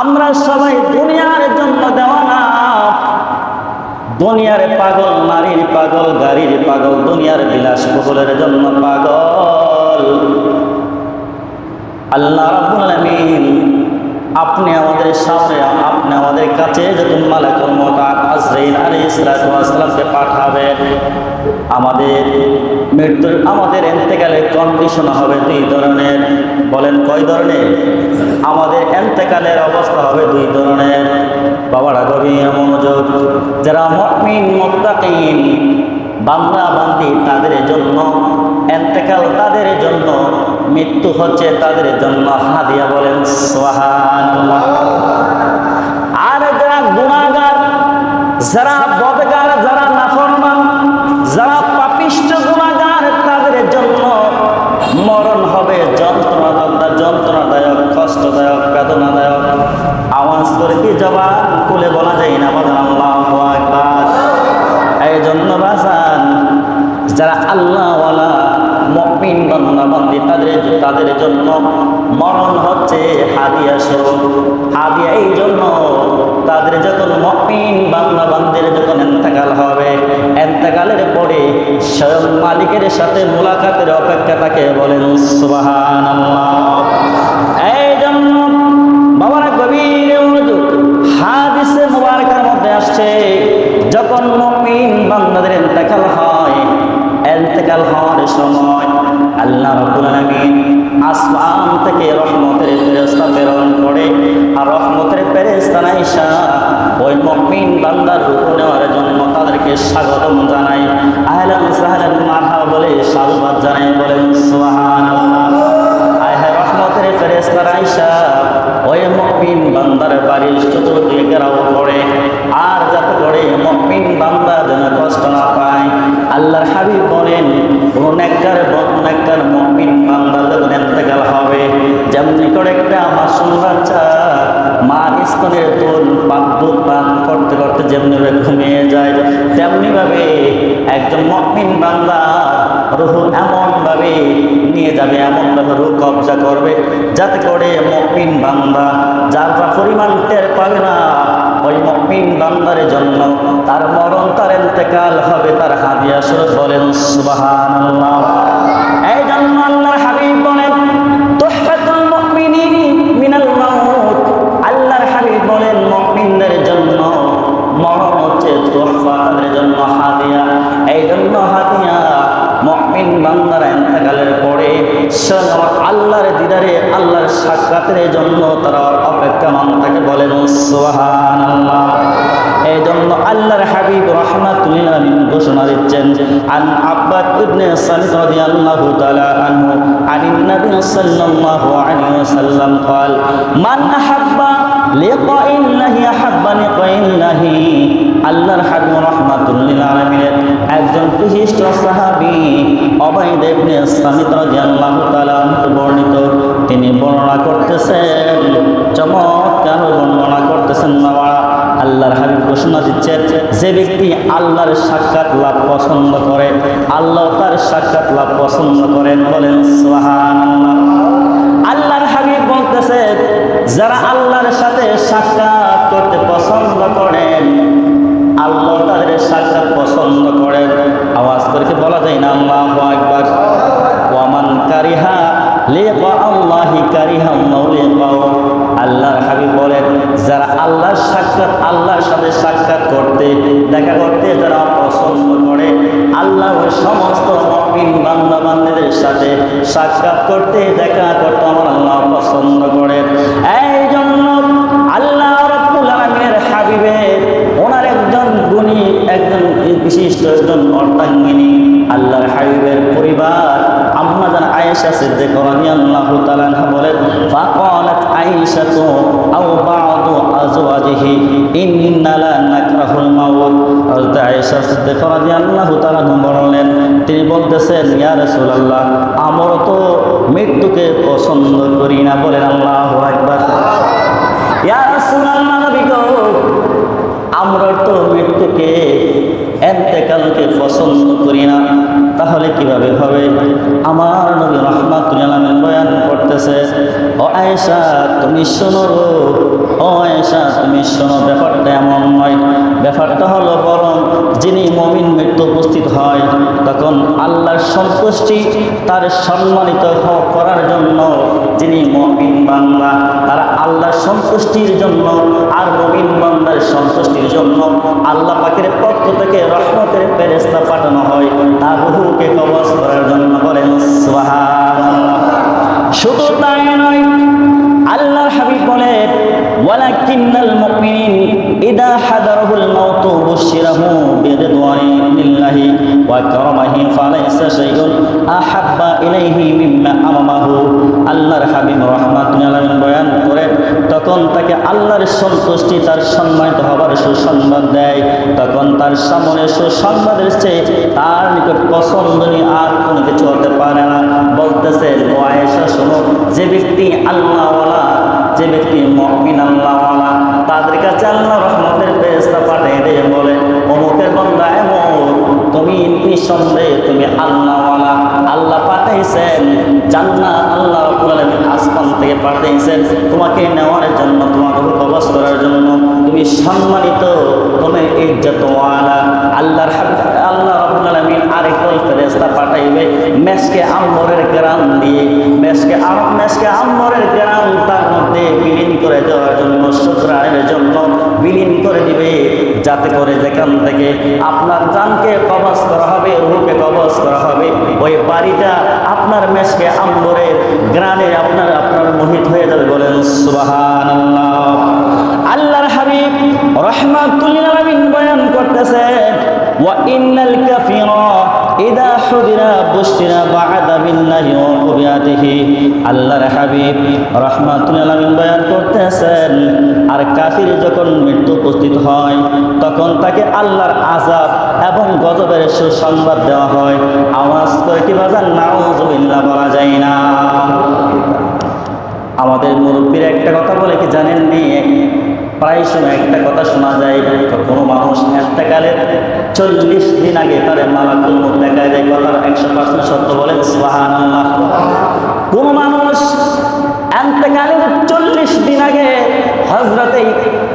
আমরা সবাই দুনিয়ার জন্য দেওয়া না দুনিয়ার পাগল, নারীর পাগল, গাড়ির পাগল, দুনিয়ার বিলাস বহুলের জন্য পাগল। আল্লাহ রাব্বুল আলামিন আপনি আমাদের সামনে আপনি আমাদের কাছে যখন মালাকুল মউত আজরাইল ওয়াস সালামকে পাঠাবেন আমাদের মৃত্যুর আমাদের এন্তেকালের কন্ডিশন হবে দুই ধরনের। বলেন কয় ধরনের? আমাদের এন্তেকালের অবস্থা হবে দুই ধরনের। বাবারা গভীর মনোযোগ। যারা মুমিন, মুত্তাকিন বান্দা বান্দি তাদের জন্য এন্তেকাল তাদের জন্য মৃত্যু হচ্ছে তাদের জন্য হাদিয়া বলেন সোহান আর যারা গুণাগার যারা বদগার, যারা নাফরমান, যারা পাপিষ্ট গুণাগার তাদের জন্য মরণ হবে যন্ত্রণাদায়ক যন্ত্রণাদায়ক, কষ্টদায়ক, বেদনাদায়ক। আওয়াজ করে কি জবান? মমিন বান্দাবান্দি তাদের তাদের জন্য মরণ হচ্ছে হাদিয়া স্বরূপ। হাদিয়া এই জন্য তাদের যখন মমিন বান্দাবান্দির যখন এন্তেকাল হবে, এন্তেকালের পরে স্বয়ং মালিকের সাথে মোলাকাতের অপেক্ষা তাকে বলেন সুবাহান এই জন্য বাবার গভীর হাদিসে মুবারকের মধ্যে আসছে, যখন মুমিন বান্দাদের ইন্তেকাল হয় ইন্তেকাল হওয়ার সময় আল্লাহ রাব্বুল আলামিন আসমান থেকে রহমতের ফেরেশতা প্রেরণ করে আর রহমতের ফেরেশতা আয়েশা ওই মুমিন বান্দার রূপ নেওয়ার জন্য তাদেরকে স্বাগতম জানাই আহলান সাহলান মারহাবা বলে সাধুবাদ জানাই বলেন, সুবহানাল্লাহ। আয় হ্যাঁ রহমতের ফেরেস্তার আইসা ওই মকমিন বান্দার বাড়ির চতুর্দিকে ঘেরাও করে। আর যাতে করে মকমিন বান্দা যেন কষ্ট না পায় আল্লাহর হাবিব বলেন, কোন নেককার নেককার মকমিন বান্দা যখন এতেকাল হবে। যেমন করে একটা মাসুম বাচ্চা মার স্তনের তোল পান দুধ পান করতে করতে যেমনি ভাবে ঘুমিয়ে যায় তেমনি ভাবে একজন মকমিন বাংলা রুহু এমনভাবে নিয়ে যাবে, এমনভাবে রুহ কবজা করবে, যাতে করে মকমিন বাংলা যার পরিমাণ টের পাবে না ওই মমিন বান্দার জন্য তার মরণ তার এতেকাল হবে তার হাদিয়া স্বরূপ বলেন সুবহানাল্লাহ। পরে স্বয়ং আল্লাহর দিদারে আল্লাহর সাক্ষাতের জন্য তারা অপেক্ষমান তাকে বলেন সোহান আল্লাহ এই জন্য আল্লাহর হাবিব রহমাতুল্লাহ ঘোষণা দিচ্ছেন আন আব্বাদ ইবনে সালিদ রাদিয়াল্লাহু তাআলা আনহু আনিন নবী সাল্লাল্লাহু আলাইহি ওয়াসাল্লাম قال من احب আল্লাহর হাবিব রহমাতুল্লিল আলমিনের একজন বিশিষ্ট সাহাবি অবাইদ ইবনে সামিত রাদিয়াল্লাহু বর্ণিত। তিনি বর্ণনা করতেছেন, চমৎকার বর্ণনা করতেছেন বাবা। আল্লাহর হাবিব ঘোষণা দিচ্ছেন, যে ব্যক্তি আল্লাহর সাক্ষাৎ লাভ পছন্দ করে, আল্লাহ তার সাক্ষাৎ লাভ পছন্দ করেন বলেন সোহান যারা আল্লাহর সাথে সাক্ষাৎ করতে পছন্দ করেন, আল্লাহ তাদের সাক্ষাৎ পছন্দ করেন। আওয়াজ করে বলা যায় না? আল্লাহ একবার ওয়ামান কারিহা লেপা আল্লাহি কারিহা লিকাও আল্লাহর হাবিব বলেন, যারা আল্লাহর সাক্ষাৎ, আল্লাহর সাথে সাক্ষাৎ করতে, দেখা করতে যারা পছন্দ করে আল্লাহ ওই সমস্ত মমিন বান্দা বান্দাদের সাথে সাক্ষাৎ করতে, দেখা করতে আমার আল্লাহ পছন্দ করে এই জন্য আল্লাহ রব্বুল আলমিনের হাবিবের ওনার একজন গুণী, একজন বিশিষ্ট, একজন অর্থাঙ্গিনী আল্লাহর হাবিবের পরিবার আয়েশা সিদ্দিক রাদিয়াল্লাহু তাআলা বলেন, ফাকালাত আয়েশা আও বা'দু আজওয়াজিহি, ইন্না নাকরাহুল মাউত। হযরত আয়েশা সিদ্দিক রাদিয়াল্লাহু তাআলা বললেন, তিনি বলতেছেন, ইয়া রাসূলুল্লাহ, আমরা তো মৃত্যুকে পছন্দ করি না। বলেন, আল্লাহু আকবার। ইয়া রাসূলুল্লাহ নবী গো, আমরা তো মৃত্যুকে এতেকালকে পছন্দ করি না। তাহলে কীভাবে হবে? আমার নবী রহমাতুল আলমের বয়ান করতেছে, ও আয়েশা, তুমি শোনো ও আয়েশা, তুমি শোনো, ব্যাপারটা এমন নয়। ব্যাপারটা হলো বরং, যিনি মমিন মৃত্যু উপস্থিত হয়, তখন আল্লাহর সন্তুষ্টি তার সম্মানিত করার জন্য যিনি মমিন বান্দা। তারা আল্লাহর সন্তুষ্টির জন্য আর মমিন বান্দার সন্তুষ্টির জন্য আল্লাহ পাখির পক্ষ থেকে রহমতের ফেরেস্তা পাঠানো হয়। তার রুহুকে কবজ করার জন্য বলেন শুধু তাই নয়, আল্লাহর হাবিব বলেন, ওয়ালাকিন্নাল মুমিনিন ইদা হাদারাহুল মাউতু বুশিরাহু বিরিদওয়ানিল্লাহি ওয়া কারামাহি ফালাইসা শাইউন আহাব্বা ইলাইহি মিম্মা আমামাহু আল্লাহর হাবিব রাহমাতুল আলামিন বয়ান করেন তখন তাকে আল্লাহর সন্তুষ্টি, তার সম্মানিত হবার সুসংবাদ দেয়, তখন তার সামনে সুসংবাদের চেয়ে তার নিকট পছন্দনীয় আর কোনো কিছু হতে পারে না। বলতেছে আয়েশা, শোনো, যে ব্যক্তি আল্লাহওয়ালা, যে ব্যক্তি মমিন আল্লাহওয়ালা, তাদের কাছে আল্লাহ রহমতের ফেরেস্তা পাঠিয়ে দিয়ে বলে, অমুকের বন্ধা এমন তুমি নিঃসন্দেহে তুমি আল্লাহওয়ালা। আল্লাহ পাঠাইছেন, জান্নাত আল্লাহ আসমান থেকে পাঠিয়েছেন তোমাকে নেওয়ার জন্য, তোমাকে কবজ করার জন্য তুমি সম্মানিত, তুমি ইজ্জতওয়ালা। আল্লাহর আল্লাহ রাব্বুল আলামিন আরেকদল ফেরেশতা পাঠাইবে। মেসকে আম্বরের গ্রাম দিয়ে, মেসকে মেসকে আম্বরের গ্রাম তার যাতে করে যেখান থেকে আপনার জানকে কবজ করা হবে, রুহকে কবজ করা হবে, ওই বাড়িটা আপনার মেসকে আম্বরের গ্রানে আপনার আপনার মোহিত হয়ে যাবে বলেন সুবহানাল্লাহ। আল্লাহর হাবিব রহমাতুল্লিল আলামিন বয়ান করতেছেন ওয়া ইন্নাল কাফিরা ইদা হুদিরা বুশিরা বা'দা বিল্লাহি ওয়া কুবিয়াতিহি আল্লাহর হাবিব রহমাতুল্লিল আলামিন বয়ান করতেছেন, আর কাফির যখন মৃত্যু উপস্থিত হয় তখন তাকে আল্লাহর আযাব এবং গজবের সুসংবাদ দেওয়া হয়, আওয়াজ করে কি বাজার নাউজুবিল্লাহ বলা যায় না। আমাদের মুরব্বীরা একটা কথা বলে কি জানেন নি? প্রায় সময় একটা কথা শোনা যায় কোনো মানুষ এতেকালের চল্লিশ দিন আগে তার মালাকুল মুখ দেখা যায় কথার একশো পার্সেন্ট সত্য বলেন সুবাহান কোন মানুষ এতেকালের চল্লিশ দিন আগে হজরতে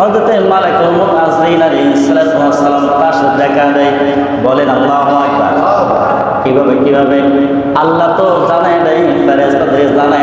হজরতে মালাকুল মুখ আজরাইল আলাইহিস সালাম তার সাথে দেখা দেয় বলেন আল্লাহ আকবার। কীভাবে কীভাবে? আল্লাহ তো জানাই দেয় ফেরেশতাদের জানাই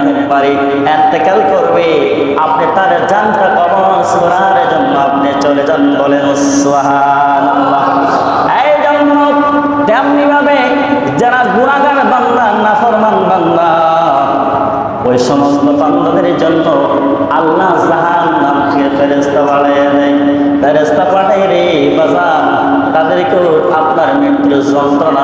বাড়ি এতেকাল করবে। আপনি তার জানটা কবজ করার জন্য আপনি চলে যান বলেন এই জন্য তেমনি ভাবে যারা গুণাগার বান্দা বান্দা, ওই সমস্ত জন্য আল্লাহ জাহান নামকে ফেরেস্তা ফেরেস্তা পাঠাই রে, বাজান, তাদেরকেও আপনার মৃত্যুর যন্ত্রণা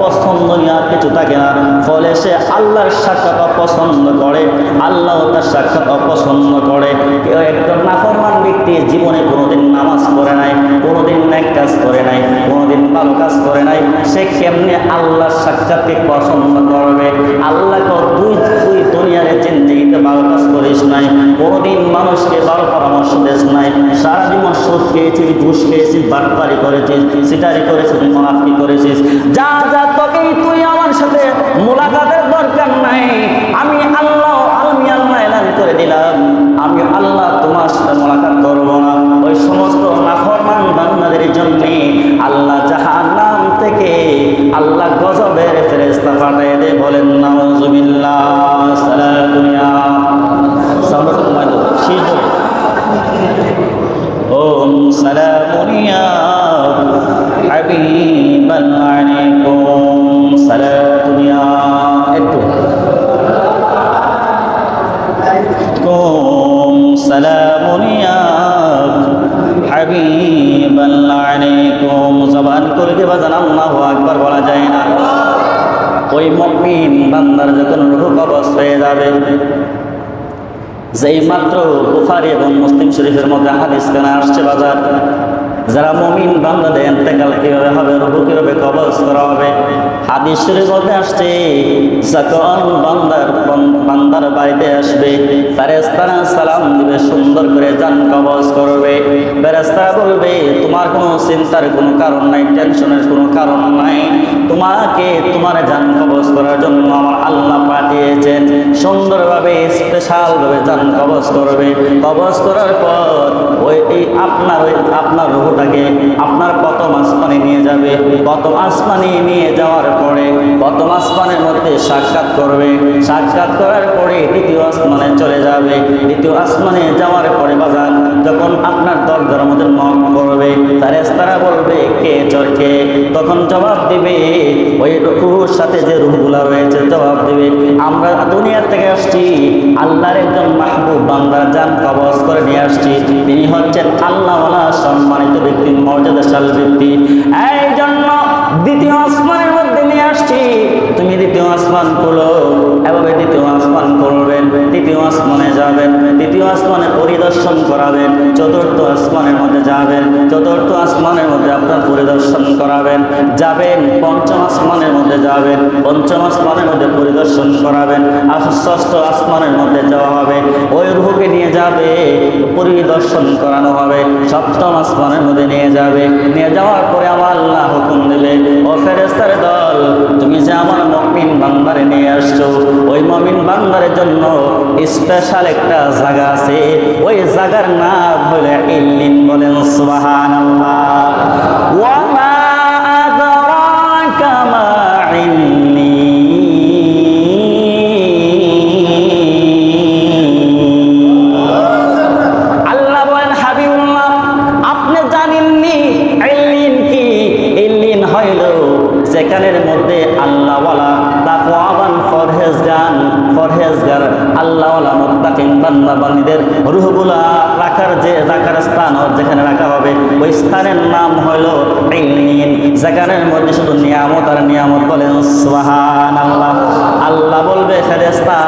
অপছন্দনীয় আর কিছু থাকে না। ফলে সে আল্লাহর সাক্ষাৎ অপছন্দ করে আল্লাহ তার সাক্ষাৎ অপছন্দ করে। কেউ একজন নাফরমান ব্যক্তি জীবনে কোনোদিন নামাজ পড়ে নাই, কোনোদিন ন্যাক কাজ করে নাই, কোনোদিন ভালো কাজ করে নাই, সে কেমনে আল্লাহর সাক্ষাৎকে পছন্দ করবে? আল্লাহকে দুই দুই দুনিয়ার জিন্দিগিতে ভালো কাজ করিস নাই, কোনোদিন মানুষকে ভালো পরামর্শ দিস নাই সারা জীবন সুদ খেয়েছিস, ঘুষ খেয়েছিস, বাটপারি করেছিস, সিটারি করেছিস মুনাফি করেছিস, যা যা তোকেই তুই আমার সাথে মোলাকাতের দরকার বাজান আল্লাহ একবার বলা যায় না। ওই মকমিন বান্দার যখন রূপ কবচ হয়ে যাবে। যেই মাত্র বুখারি এবং মুসলিম শরীফের মধ্যে হাদিস কেনা আসছে বাজার? যারা মমিন বান্দাদের এতেকাল কীভাবে হবে, রুহু কীভাবে কবজ করা হবে হাদিস শরীফের মধ্যে আসছে, যখন বান্দার বান্দার বাড়িতে আসবে ফেরেস্তারা সালাম দিবে, সুন্দর করে যান কবজ করবে। ফেরেস্তারা বলবে, তোমার কোনো চিন্তার কোনো কারণ নাই, টেনশনের কোনো কারণ নাই। তোমাকে তোমার জান কবজ করার জন্য আমার আল্লাহ পাঠিয়েছেন। সুন্দরভাবে, স্পেশালভাবে জান কবজ করবে। কবজ করার পর ওই, এই আপনার ওই, আপনার রুহটাকে আপনার প্রথম আসমানে নিয়ে যাবে। প্রথম আসমানে নিয়ে যাওয়ার পরে প্রথম আসমানের মধ্যে সাক্ষাৎ করবে। সাক্ষাৎ করার পরে দ্বিতীয় আসমানে চলে যাবে। দ্বিতীয় আসমানে যাওয়ার পরে বাজার যখন আপনার দরজার মধ্যে নক করবে তার তারা বলবে, কে চরকে তখন জবাব দিবে ওই রুহুর সাথে যে রুহগুলা রয়েছে, জবাব দেবে, আমরা দুনিয়ার থেকে আসছি, আল্লাহর একজন মাহবুব বান্দার যান কবজ করে নিয়ে আসছি, তিনি হচ্ছেন আল্লাহওয়ালা সম্মানিত ব্যক্তি মর্যাদাশাল ব্যক্তি। এই জন্য দ্বিতীয় আসমানের মধ্যে নিয়ে আসছি। তুমি দ্বিতীয় আসমান করো এভাবে দ্বিতীয় আসমান করবেন তৃতীয় আসমানে যাবেন, তৃতীয় আসমানে পরিদর্শন করাবেন, চতুর্থ আসমানের মধ্যে যাবেন, চতুর্থ আসমানের মধ্যে আপনার পরিদর্শন করাবেন, যাবেন, পঞ্চম আসমানের মধ্যে যাবেন, পঞ্চম আসমানের মধ্যে পরিদর্শন করাবেন ষষ্ঠ আসমানের মধ্যে যাওয়া হবে, ওই রুহকে নিয়ে যাবে, পরিদর্শন করানো হবে, সপ্তম আসমানের মধ্যে নিয়ে যাবে। নিয়ে যাওয়ার পরে আমার আল্লাহ হুকুম দেবে, ও ফেরেস্তার দল, তুমি যে আমার মমিন বান্দারে নিয়ে আসছো, ওই মমিন বান্দারের জন্য স্পেশাল একটা জায়গা আছে। ওই জায়গার নাম হলে ইল্লিন বলেন সুবাহান আল্লাহ মধ্যে আল্লাহওয়ালা তাকওয়াবান ফরহেজগান ফরহেজগার আল্লাহওয়ালা মুত্তাকিন বান্দা বান্দীদের রুহগুলা রাখার যে, রাখার স্থান যেখানে রাখা হবে, ওই স্থানের নাম ইল্লিন যেখানের মধ্যে শুধু নিয়ামত আর নিয়ামত বলেন সুবহান আল্লাহ আল্লাহ বলবে ফেরেস্তা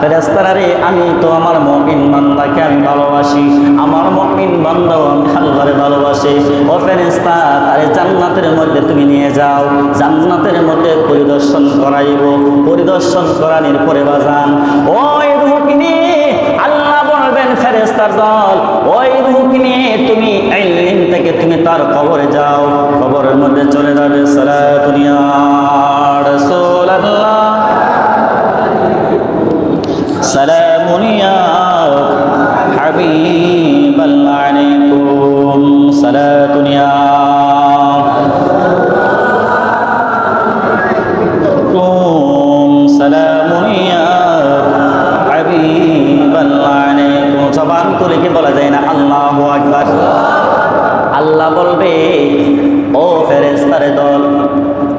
ফেরেস্তারা রে আমি তো আমার মমিন বান্দাকে আমি ভালোবাসি। আমার মমিন বান্দাও আমি আল্লাহরে ভালোবাসি। ও ফেরেস্তা তারে জান্নাতের মধ্যে তুমি নিয়ে যাও। জান্নাতের মধ্যে পরিদর্শন করাইব। পরিদর্শন করানোর পরে বাজান। ওই রুকিনী আল্লাহ বলবেন ফেরেস্তার দল। বলবে, ও ফেরেস্তারে দল,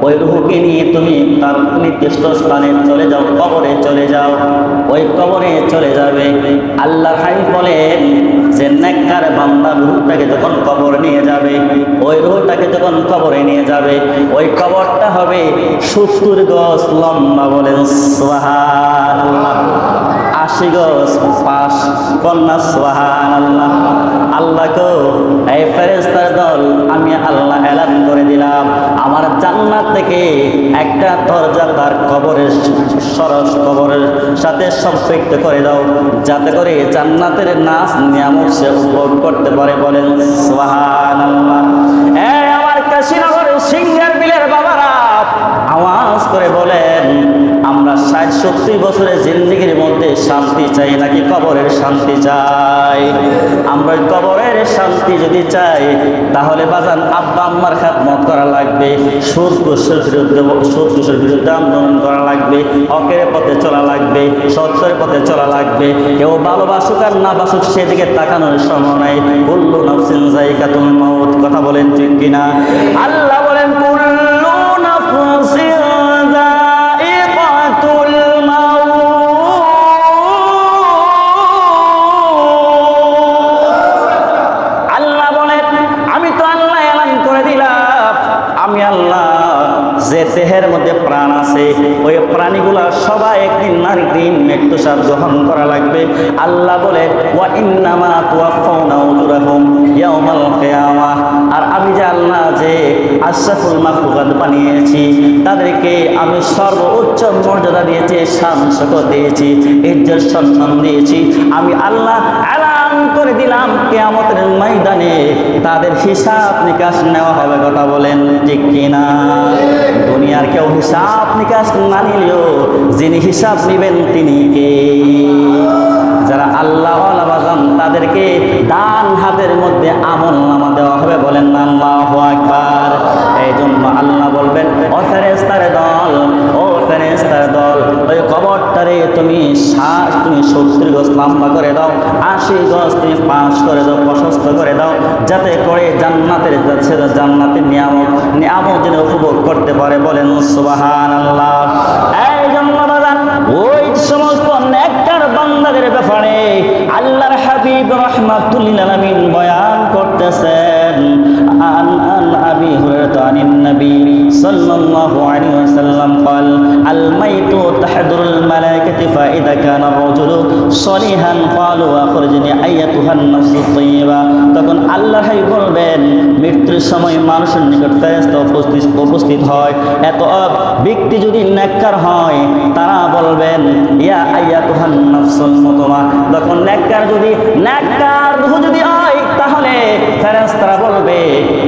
ওই রুহুকে নিয়ে তুমি তার নির্দিষ্ট স্থানে চলে যাও, কবরে চলে যাও, ওই কবরে চলে যাবে। আল্লাহ হাই বলেন যে, নেককার বান্দা রুহটাকে যখন কবর নিয়ে যাবে, ওই রুহটাকে যখন কবরে নিয়ে যাবে, ওই কবরটা হবে সত্তর গজ লম্বা বলেন, সুবহানাল্লাহ। আশি গজ পাশ কন্যা আল্লাহ দল আমি আল্লাহ এলান করে দিলাম। আমার জান্নাত থেকে একটা দরজা তার কবরের সরস কবরের সাথে সম্পৃক্ত করে দাও। যাতে করে জান্নাতের নাচ নিয়ামত সে উপভোগ করতে পারে বলেন সুবহান আল্লাহ আমার কাশীনগরের সিংহের বিলের বাবারা, আওয়াজ করে বলেন ষাট সত্তর বছরের জিন্দগির মধ্যে শান্তি চাই নাকি কবরের শান্তি চাই? আমরা কবরের শান্তি যদি চাই, তাহলে বাজান আব্বা আম্মার খাতমত করা লাগবে, সুদ ঘুষের বিরুদ্ধে সুদ ঘুষের বিরুদ্ধে আন্দোলন করা লাগবে অকের পথে চলা লাগবে, সত্যের পথে চলা লাগবে। কেউ ভালোবাসুক আর না বাসুক সেদিকে তাকানোর সময় নাই। কুল্লু নাফসিন জায়গাতুল মাউত, কথা বলেন ঠিক কিনা? আল্লাহ বলেন আছে। ওই প্রাণীগুলা সবাই একদিন না একদিন মৃত্যু সার গ্রহণ করা লাগবে। আল্লাহ বলে আর আমি যে আল্লাহ যে আশরাফুল মাখলুকাত বানিয়েছি, তাদেরকে আমি সর্বোচ্চ মর্যাদা দিয়েছি শান দিয়েছি, ইজ্জত সম্মান দিয়েছি। আমি আল্লাহ এলান করে দিলাম কেয়ামতের ময়দানে। তাদের হিসাব নিকাশ নেওয়া হবে, কথা বলেন ঠিক কিনা? দুনিয়ার কেউ হিসাব নিকাশ না নিলেও যিনি হিসাব নেবেন তিনি কে? যারা আল্লাহ বাজান, তাদেরকে ডান হাতের মধ্যে আমল নামা দেওয়া হবে, বলেন আল্লাহ আকবার। এই জন্য আল্লাহ বলবেন ফেরেস্তার দল, ও ফেরেস্তার দল ওই কবরটারে তুমি শ্বাস তুমি সত্তর গজ লম্বা করে দাও, আশি গজ তুমি পাঁচ করে দাও, প্রশস্ত করে দাও, যাতে করে জান্নাতের জান্নাতের নিয়ামক নিয়ামক যেন উপভোগ করতে পারে বলেন সুবাহান আল্লাহ এই জন্য ওই সমস্ত নেককার বান্দাদের ব্যাপারে আল্লাহর হাবিব রহমাতুল্লিল আলামিন বয়ান করতেছেন, আন আন আবি হুরায়রা আনিন নবী। সাল্লাল্লাহু আলাইহি ওয়াসাল্লাম قال الميت تحضر الملائكة فإذا كان الرجل صالحا قالوا أخرجني أيتها النفس الطيبة তখন আল্লাহ হাবিব বলবেন মৃত্যুর সময় মানুষের নিকট ফেরেশতা উপস্থিত উপস্থিত হয় এত ব্যক্তি যদি নেককার হয় তারা বলবেন ইয়া আইয়াতুহান নাফসুল মুতমা তখন নেককার যদি নেককার রূহ যদি তাহলে বলবে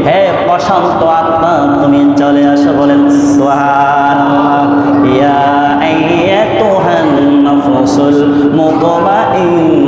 হে প্রশান্ত আত্মা তুমি চলে আসো। বলেন সুবহানাল্লাহ। ইয়া আইয়াতুহান নাফসুল মুতমাইন্না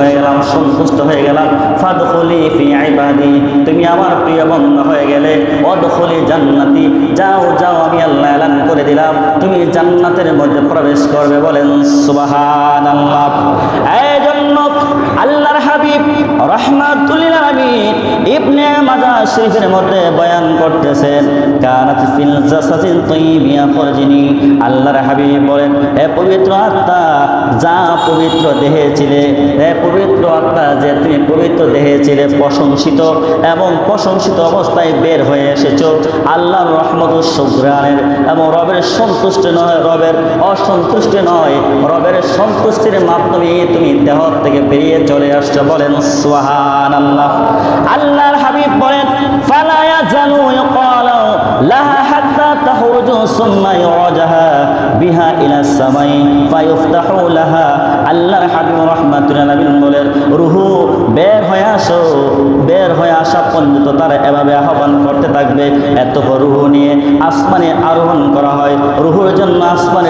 হয়ে গেলাম, সন্তুষ্ট হয়ে গেলাম। ফাদখলি ফি ইবাদি, তুমি আমার প্রিয় বন্ধ হয়ে গেলে, অদখলি জান্নাতি। যাও যাও, আমি আল্লাহ এলান করে দিলাম। তুমি জান্নাতের মধ্যে প্রবেশ করবে বলেন, সুবহানাল্লাহ। এই জন্য আল্লাহর হাবিব বয়ান আল্লাহর বলেন পবিত্র আত্মা, যা পবিত্র তুমি পবিত্র প্রশংসিত এবং প্রশংসিত অবস্থায় বের হয়ে এসেছ। আল্লাহর রহমত সুগ্রানের এবং রবের সন্তুষ্ট নয়, রবের অসন্তুষ্ট নয়, রবের সন্তুষ্টির মাধ্যমে তুমি দেহ থেকে বেরিয়ে চলে আসছো বলেন আল্লাহ আল্লাহর হাবিব বলেন ফালায়া জানু হাত্তা সুম্মা বিহা ইলা সামাই ফায়ুফতাহু লাহা। আল্লাহর হাবিব বলেন, রুহু, বের হয়ে আসো। বের হয়ে আসা পর্যন্ত তারা এভাবে আহ্বান করতে থাকবে। এত রুহু নিয়ে আসমানে আরোহণ করা হয়। রুহুর জন্য আসমানে